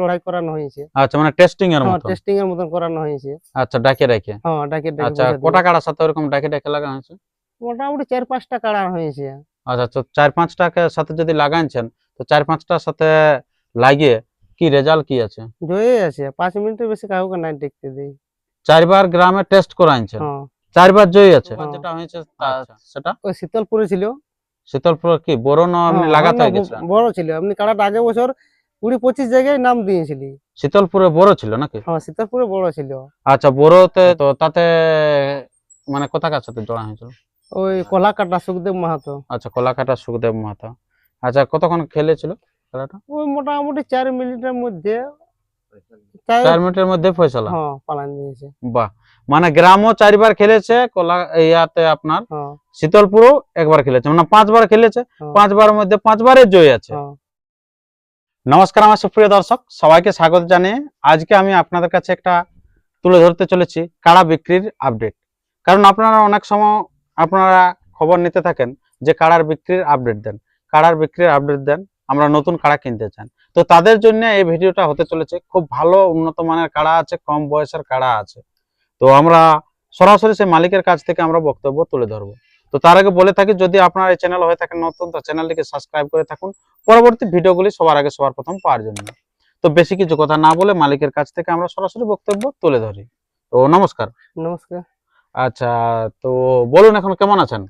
লড়াই করানো হয়েছে। আচ্ছা মানে টেস্টিং এর হ্যাঁ টেস্টিং এর মতন করানো হয়েছে। আচ্ছা ডাকে রেখে হ্যাঁ ডাকে ডাকে আচ্ছা কোটা কাড়ার সাথে ওরকম ডাকে ডাকে লাগা হয়েছে? মোটামুটি চার পাঁচটা কাড়া হয়েছে। আচ্ছা তো চার পাঁচটাকে সাথে যদি লাগাইছেন তো চার পাঁচটার সাথে লাগিয়ে কি রেজাল্ট কি আছে? জয়ে আছে পাঁচ মিনিটের বেশি কাউকে নাই দেখতে দেই। চারবার গ্রামে টেস্ট করাইছেন? হ্যাঁ। চারবার জয়ী আছে? হ্যাঁ। যেটা হয়েছে সেটা? ওই শীতলপুরে ছিল। শীতলপুর কি বড় না হ্যাঁ, লাগাতে না, গেছিল বড় ছিল। আপনি কাড়াটা আগে বছর কুড়ি পঁচিশ জায়গায় নাম দিয়েছিলি। শীতলপুরে বড় ছিল নাকি? হ্যাঁ শীতলপুরে বড় ছিল। আচ্ছা বড়তে তো তাতে মানে কোথাকার সাথে জড়া হয়েছিল? ওই কলাকাটা সুখদেব মাহাতো। আচ্ছা কলাকাটা সুখদেব মাহাতো। আচ্ছা কতক্ষণ খেলেছিল খেলাটা? ওই মোটামুটি চার মিনিটের মধ্যে চার- মিনিটের মধ্যে ফয়সালা? হ্যাঁ পালান দিয়েছে। বাহ। মানে গ্রামও চারবার খেলেছে কলা ইয়াতে আপনার হ্যাঁ। শীতলপুরও একবার খেলেছে। মানে পাঁচবার খেলেছে হ্যাঁ। পাঁচবারের মধ্যে পাঁচবারে জয় আছে। নমস্কার আমার সুপ্রিয় দর্শক, সবাইকে স্বাগত জানিয়ে আজকে আমি আপনাদের কাছে একটা তুলে ধরতে চলেছি কাড়া বিক্রির আপডেট কারণ আপনারা অনেক সময় আপনারা খবর নিতে থাকেন যে কাড়ার বিক্রির আপডেট দেন। কাড়ার বিক্রির আপডেট দেন, আমরা নতুন কাড়া কিনতে চান। তো তাদের জন্য এই ভিডিওটা হতে চলেছে, খুব ভালো উন্নত মানের কাড়া আছে, কম বয়সের কাড়া আছে। তো আমরা সরাসরি সেই মালিকের কাছ থেকে আমরা বক্তব্য তুলে ধরবো। তো তার আগে বলে থাকি যদি আপনার এই চ্যানেল হয়ে থাকেন নতুন তো চ্যানেলটিকে সাবস্ক্রাইব করে থাকুন। পরবর্তী ভিডিওগুলি সবার আগে সবার প্রথম পাওয়ার জন্য। তো বেশি কিছু কথা না বলে মালিকের কাছ থেকে আমরা সরাসরি বক্তব্য তুলে ধরি। তো নমস্কার। নমস্কার। আচ্ছা তো বলুন এখন কেমন আছেন?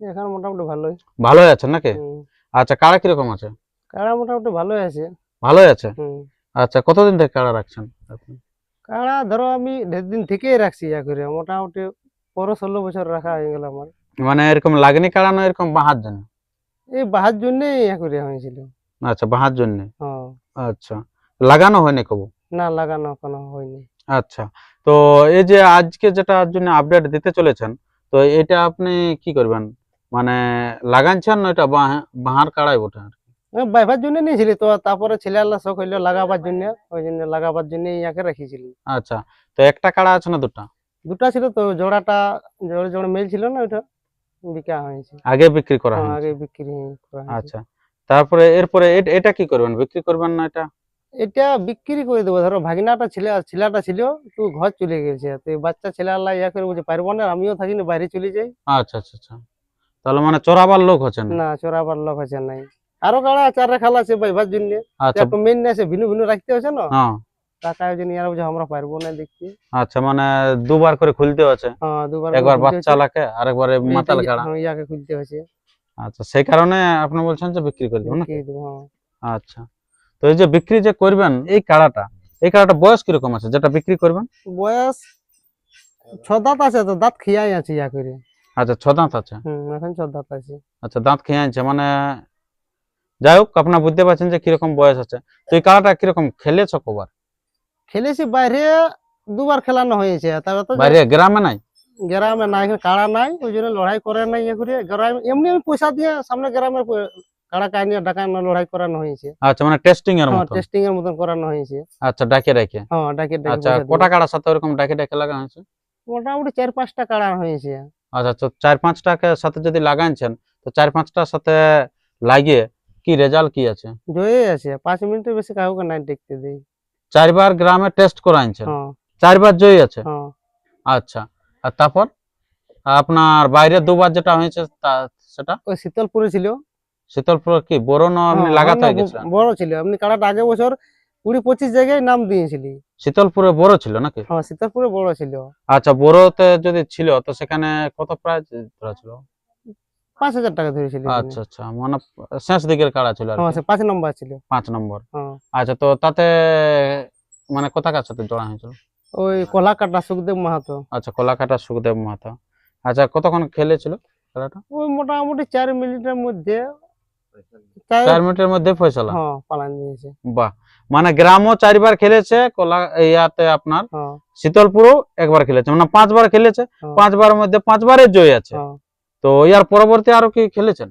এখন মোটামুটি ভালোই। ভালোই আছেন নাকি। আচ্ছা কাড়া কীরকম আছে? কাড়া মোটামুটি ভালোই আছে। ভালোই আছে? আচ্ছা কতদিন থেকে কাড়া রাখছেন আপনি? কাড়া ধরো আমি ঢের দিন থেকেই রাখছি ইয়া করে মোটামুটি পনেরো ষোলো বছর রাখা হয়ে গেল আমার। মানে এরকম লাগনি কাড়া না এরকম বাহার জন্য? এই বাহার জন্যই ইয়া করে হয়েছিল। আচ্ছা বাহার জন্য? হ্যাঁ। আচ্ছা। লাগানো হয়নি কবু? না লাগানো কোনো হয়নি। আচ্ছা। তো এই যে আজকে যেটা জন্য আপডেট দিতে চলেছেন তো এটা আপনি কি করবেন? মানে লাগাচ্ছেন না এটা বাহা- বাহার কাড়াই বটে বাইবার জন্য নিয়েছিলি তো তারপরে ছেলে আল্লাহ শখ হইল লাগাবার জন্য ওই জন্য লাগাবার জন্য ইয়াকে রেখেছিলি আচ্ছা। তো একটা কাড়া আছে না দুটা? দুটা ছিল তো জোড়াটা জোড়া জোড়া মেল ছিল না ওইটা? বিকা হয়েছে। আগে বিক্রি করা হ্যাঁ, হয়েছে? আগে বিক্রি করা হয়েছে। আচ্ছা। তারপরে এরপরে এটা কি করবেন? বিক্রি করবেন না এটা? এটা বিক্রি করে দেবো। ধরো ভাগিনাটা ছেলে ছেলেটা ছিল তো ঘর চলে গেছে। তো বাচ্চা ছেলে আল্লাহ ইয়া করে বলছে পারব না আমিও থাকি না বাইরে চলে যাই। আচ্ছা আচ্ছা আচ্ছা। তাহলে মানে চোরাবার লোক হচ্ছে না না চোরাবার লোক আছে নাই। আরও কারা চার খালা আছে বাইবার জন্য। আচ্ছা। মেন আছে ভিনু ভিনু রাখতে হচ্ছে না? হ্যাঁ। টাকা ওই জন্য আমরা পারব না আচ্ছা মানে দুবার করে খুলতে হচ্ছে হ্যাঁ দুবার একবার বাচ্চা। লাকে মাতাল কাড়া। হ্যাঁ, ইয়াকে খুলতে হচ্ছে আচ্ছা সেই কারণে আপনি বলছেন যে বিক্রি করে দেবো, হ্যাঁ। আচ্ছা তো এই যে বিক্রি যে করবেন এই কাড়াটা এই কাড়াটা বয়স কীরকম আছে? যেটা বিক্রি করবেন? বয়স ছ দাঁত আছে তো দাঁত খিয়াই আছে ইয়া করে। আচ্ছা ছ দাঁত আছে? হম এখন ছ দাঁত আছে। আচ্ছা দাঁত খেয়ে আনছে মানে যাই হোক আপনার বুঝতে পারছেন যে কীরকম বয়স আছে। তো এই কাড়াটা কীরকম খেলেছ কবার? খেলেছি বাইরে দুবার খেলানো হয়েছে। তবে তো বাইরে গ্রামে নাই? গ্রামে নাই কাড়া নাই ওই জন্য লড়াই করে নাই ইয়ে করে গ্রামে এমনি আমি পয়সা দিয়ে সামনে গ্রামের কাড়া কাহিনী ডাকানো লড়াই করানো হয়েছে। আচ্ছা মানে টেস্টিং এর হ্যাঁ টেস্টিং এর মতন করানো হয়েছে। আচ্ছা ডাকে ডাকে? হ্যাঁ ডাকে ডাকে আচ্ছা কোটা কাড়ার সাথে ওরকম ডাকে ডাকে লাগা হয়েছে? মোটামুটি চার পাঁচটা কাড়া হয়েছে। আচ্ছা তো চার পাঁচটাকে সাথে যদি লাগাইছেন তো চার পাঁচটার সাথে লাগিয়ে কি রেজাল্ট কি আছে? জয়ে আছে পাঁচ মিনিটের বেশি কাউকে নাই দেখতে দেই। চারবার গ্রামে টেস্ট করাইছেন? হ্যাঁ। চারবার জয়ী আছে? হ্যাঁ। আচ্ছা। আর তারপর? আপনার বাইরে দুবার যেটা হয়েছে তা সেটা? ওই শীতলপুরে ছিল। শীতলপুর কি? বড় না এমনি হ্যাঁ, লাগাতে হয়ে বড় ছিল। আপনি কাড়াটা আগে বছর কুড়ি পঁচিশ জায়গায় নাম দিয়েছিলি। শীতলপুরে বড় ছিল নাকি? হ্যাঁ শীতলপুরে বড় ছিল। আচ্ছা বড়তে যদি ছিল তো সেখানে কত প্রাইস ধরা ছিল? পাঁচ হাজার টাকা ধরেছিল আচ্ছা আচ্ছা। মানে শেষ দিকের কাড়া ছিল হ্যাঁ পাঁচ নম্বর ছিল। পাঁচ নম্বর। হ্যাঁ। আচ্ছা তো তাতে মানে কোথাকার সাথে জড়া হয়েছিল? ওই কলাকাটা সুখদেব মাহাতো। আচ্ছা কলাকাটা সুখদেব মাহাতো। আচ্ছা কতক্ষণ খেলেছিল খেলাটা? ওই মোটামুটি চার মিনিটের মধ্যে চার- মিনিটের মধ্যে ফয়সালা? হ্যাঁ পালান দিয়েছে। বাহ। মানে গ্রামও চারবার খেলেছে কলা ইয়াতে আপনার শীতলপুরও একবার খেলেছে। মানে পাঁচবার খেলেছে পাঁচবার মধ্যে পাঁচবারের জয় আছে। তো ইয়ার পরবর্তী আরও কি খেলেছেন?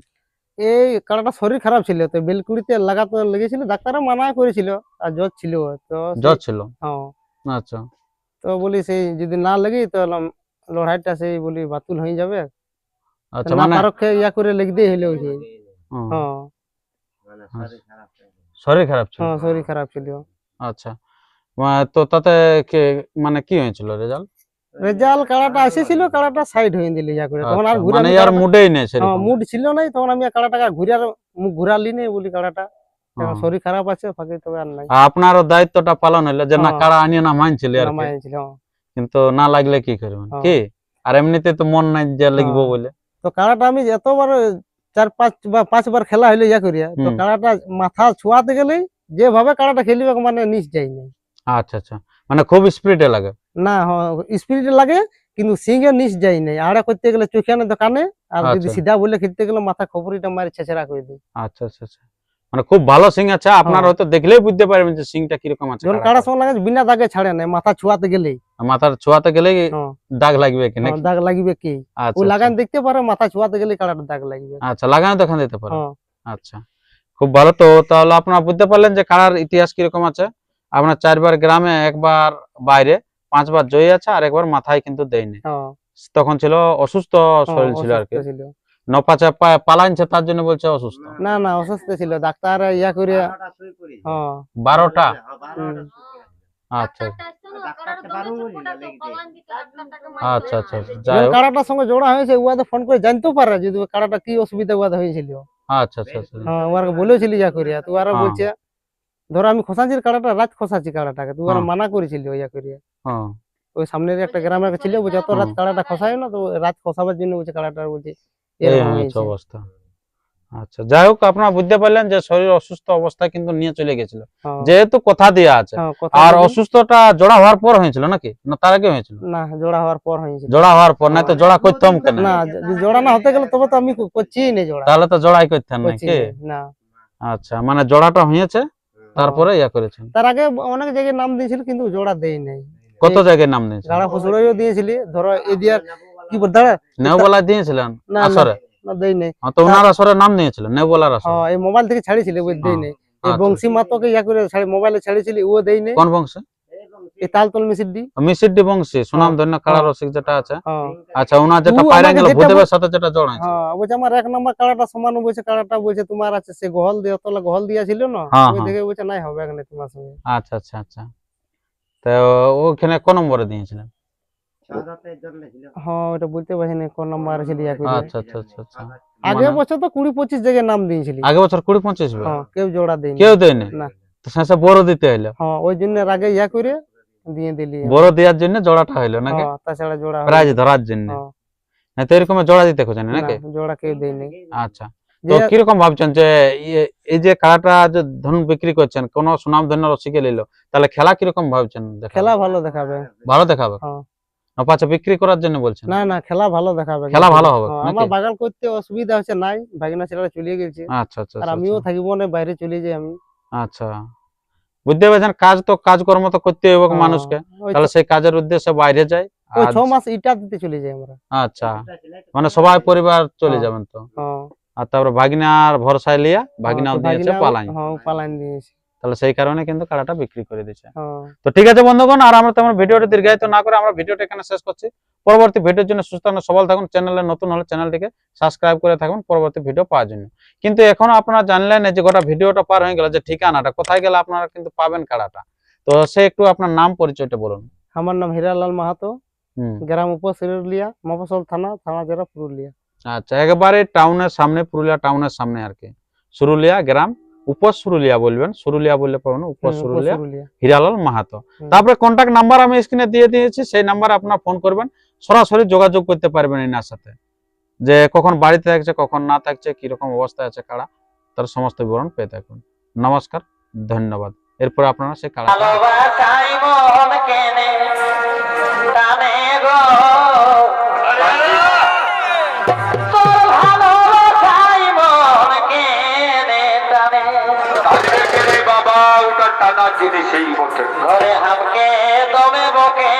এই কাড়াটা শরীর খারাপ ছিল তো বেলকুড়িতে লাগাতে লেগেছিল ডাক্তারও মানা করেছিল আর জ্বর ছিল তো জ্বর ছিল? হ্যাঁ। আচ্ছা। তো বলি সেই যদি না লেগে তো লড়াইটা সেই বলি বাতুল হয়ে যাবে। আচ্ছা মানে পারক্ষে ইয়া করে হইলে ওই হুম, হ্যাঁ। শরীর খারাপ ছিল? হ্যাঁ শরীর খারাপ ছিল। আচ্ছা। তো তাতে কে মানে কি হয়েছিল রেজাল্ট? রেজাল্ট কাড়াটা এসেছিল কাড়াটা সাইড হয়ে দিল ইয়া করে তখন আর ঘুরে মানে আমি আর কাড়াটা- মুডেই নেই হ্যাঁ, সেরকম মুড ছিল নাই তখন আমি আর কাড়াটাকে ঘুরে আর মুখ ঘুরালি নেই বলি কাড়াটা এখন হ্যাঁ। শরীর খারাপ আছে ফাঁকে তবে আর নাই আর আপনারও দায়িত্বটা পালন হইল যে না হ্যাঁ। কাড়া আনিয়ে না মানছিল আর কি। নামায় ছিল হ্যাঁ। কিন্তু না লাগলে কি করবেন হ্যাঁ। কি আর এমনিতে তো মন নাই যে লিখব হ্যাঁ। বলে তো কাড়াটা আমি এতবার চার পাঁচ বা পাঁচবার খেলা হইল ইয়া করিয়া তো হুম। কাড়াটা মাথা ছোঁয়াতে গেলেই যেভাবে কাড়াটা খেলিবে মানে নিচ যাই নাই আচ্ছা আচ্ছা মানে খুব স্পিডে লাগে। না স্পিড লাগে কিন্তু সিংহে নিচ যাই নাই। আড়া করতে গেলে চোখানে দোকানে আর যদি আচ্ছা। সিধা বলে খেলতে গেলে মাথা খবরিটা মারি ছেঁচড়া করে দিই। আচ্ছা আচ্ছা আচ্ছা। মানে খুব ভালো সিং আছে আপনার হ্যাঁ। হয়তো দেখলেই বুঝতে পারবেন যে সিংটা কীরকম আছে। যখন কাড়াটার। সময় লাগে বিনা দাগে ছাড়ে নাই মাথা ছোঁয়াতে গেলেই। মাথার ছোঁয়াতে গেলেই হ্যাঁ। দাগ লাগবে কি নাকি? দাগ লাগিবে কি? আচ্ছা ওই আচ্ছা। লাগান দেখতে পারে মাথা ছোঁয়াতে গেলে কাড়াটা দাগ লাগবে। আচ্ছা লাগানো তখন দিতে পারে। আচ্ছা। খুব ভালো তো তাহলে আপনারা বুঝতে পারলেন যে কাড়ার ইতিহাস কীরকম আছে? আপনার চারবার গ্রামে একবার বাইরে পাঁচবার জয়ী আছে আর একবার মাথায় কিন্তু দেয়নি। তখন ছিল অসুস্থ শরীর ছিল আর কি। পালাইছে তার জন্য বলছে অসুস্থ। না না অসুস্থ ছিল ডাক্তার ইয়া করে হ্যাঁ বারোটা আচ্ছা। আচ্ছা আচ্ছা যাই যখন সঙ্গে জোড়া হয়েছে উয়াদে ফোন করে জানতেও পারে যদি কাড়াটা কি অসুবিধা উয়াদে হয়েছিল। আচ্ছা আচ্ছা আচ্ছা। হ্যাঁ ওরা বলেছিল ইয়া করিয়া তো ওরা হ্যাঁ। বলছে ধরো আমি খোসাচির কাড়াটা রাত খোসাছি কাড়াটাকে তো ওরা হ্যাঁ। মানা করেছিলি ইয়া করিয়া। হ্যাঁ। ওই সামনের একটা গ্রামের ছিল বলছে অত রাত কাড়াটা খসায় না তো রাত খসাবার জন্য বলছে কাড়াটা বলছে। অবস্থা। আচ্ছা যাই হোক আপনারা বুঝতে পারলেন যে শরীর অসুস্থ অবস্থা কিন্তু নিয়ে চলে গেছিল। হ্যাঁ, যেহেতু কথা দেওয়া আছে হ্যাঁ, আর অসুস্থটা জোড়া হওয়ার পর হয়েছিল নাকি? না তার আগে হয়েছিল? না জোড়া হওয়ার পর হয়েছিল। জোড়া হওয়ার পর না তো জোড়া করতাম কেন? না যদি জোড়া না হতে গেলে তবে তো আমি করছি না জোড়া। তাহলে তো জোড়াই করতাম নাকি? না। আচ্ছা মানে জোড়াটা হয়েছে? তারপরে ইয়া করেছেন? তার আগে অনেক জায়গায় নাম দিয়েছিল কিন্তু জোড়া দেই নাই। কত জায়গায় নাম দিয়েছিল গাড়া ফসড়াইও দিয়েছিলি ধরো এদিয়ার কি বল দাঁড়া নেওবলা দিয়েছিলেন। আসরে? না দেই নাই। হ্যাঁ, তো ওনার আসরে নাম দিয়েছিলেন নেওবলার আসরে। হ্যাঁ এই মোবাইল থেকে ছাড়িছিল ওই দেই হ্যাঁ, নাই। এই আচ্ছা, বংশী মাতকে ইয়া করে ছাড়ি মোবাইলে ছাড়িছিলি ও দেই নাই। কোন বংশে? এই তালতল দি? মিসিডি বংশী সুনাম ধন্য কালা হ্যাঁ। রসিক যেটা আছে। হ্যাঁ। আচ্ছা যেটা পায়রা গেল ভূদেবের সাথে যেটা জড়াইছে হ্যাঁ বলছে আমার এক নম্বর কাড়াটা সমান বলছে বলছে তোমার আছে সে গহল দিয়ে গহল দিয়া ছিল না? হ্যাঁ, ওই হ্যাঁ। দেখে বলছে নাই হবে এখানে তোমার সঙ্গে। আচ্ছা আচ্ছা আচ্ছা। তো ওখানে কোন নম্বরে দিয়েছিলেন? হ্যাঁ ওটা বলতে পারছি না কোন নম্বর ইয়া করে আচ্ছা আচ্ছা আচ্ছা আচ্ছা। আগে মানে বছর তো কুড়ি পঁচিশ জায়গায় নাম দিয়েছিলি। আগে বছর কুড়ি পঁচিশ বার? হ্যাঁ কেউ জোড়া দেয়নি। কেউ দেয়নি? না। তো শেষে বড় দিতে হইল হ্যাঁ ওই জন্য আগে ইয়া করে দিয়ে দিলি বড় দেওয়ার জন্য জোড়াটা হইল নাকি? হ্যাঁ তাছাড়া জোড়া প্রাইজ ধরার জন্য। হ্যাঁ। না তো এরকম জোড়া দিতে খোঁজেন নাকি? জোড়া কেউ দেয়নি। আচ্ছা তো কীরকম ভাবছেন যে ইয়ে- এই যে কাড়াটা যে ধরুন বিক্রি করছেন কোন সুনাম ধন্য রসিকে নিল তাহলে খেলা কীরকম ভাবছেন? খেলা ভালো দেখাবে। ভালো দেখাবে? পাচ্ছে বিক্রি করার জন্য বলছেন? না না খেলা ভালো দেখাবে। খেলা ভালো হবে আমার বাগান করতে অসুবিধা হচ্ছে নাই ভাগিনা ছেলেরা চলে গেছে। আচ্ছা আচ্ছা আর আচ্ছা, আমিও আচ্ছা। থাকিব না বাইরে চলে যাই আমি। আচ্ছা। বুঝতে পারছেন? কাজ তো কাজকর্ম তো করতে হবে হ্যাঁ, মানুষকে। তাহলে সেই কাজের উদ্দেশ্যে বাইরে যায় ওই আর- ছ মাস ইটা দিতে চলে যাই আমরা। আচ্ছা মানে সবাই পরিবার চলে হ্যাঁ। যাবেন তো? হ্যাঁ। আর তারপরে ভাগিনার ভরসায় লিয়া ভাগিনাও দিয়েছে ভাগিনা- পালাই হ্যাঁ পালাইন দিয়েছে। তাহলে সেই কারণে কিন্তু কাড়াটা বিক্রি করে দিচ্ছে তো ঠিক আছে বন্ধুগণ আর আমরা তেমন ভিডিওটা দীর্ঘায়িত না করে আমরা ভিডিওটা এখানে শেষ করছি। পরবর্তী ভিডিওর জন্য সুস্থ থাকুন, সবল থাকুন চ্যানেলে নতুন হলে চ্যানেলটিকে সাবস্ক্রাইব করে থাকুন পরবর্তী ভিডিও পাওয়ার জন্য। কিন্তু এখনও আপনারা জানলেন যে গোটা ভিডিওটা পার হয়ে গেল যে ঠিকানাটা কোথায় গেলে আপনারা কিন্তু পাবেন কাড়াটা। তো সে একটু আপনার নাম পরিচয়টা বলুন। আমার নাম হীরালাল মাহাতো গ্রাম উপশিরুলিয়া মফসল থানা থানা জেলা পুরুলিয়া। আচ্ছা একেবারে টাউনের সামনে পুরুলিয়া টাউনের সামনে আর কি। সুরুলিয়া গ্রাম উপর সুরুলিয়া বলবেন। সুরুলিয়া বললে পাবেন উপর সুরুলিয়া। হিরালাল মাহাতো। তারপরে কন্ট্যাক্ট নাম্বার আমি স্ক্রিনে দিয়ে দিয়েছি সেই নাম্বারে আপনার ফোন করবেন। সরাসরি যোগাযোগ করতে পারবেন এনার সাথে। যে কখন বাড়িতে থাকছে কখন না থাকছে কীরকম অবস্থায় আছে কারা তার সমস্ত বিবরণ পেয়ে থাকুন। নমস্কার ধন্যবাদ। এরপরে আপনারা সেই কাড়া টানা জিনিসই বটে ঘরে হামকে দমে বকে।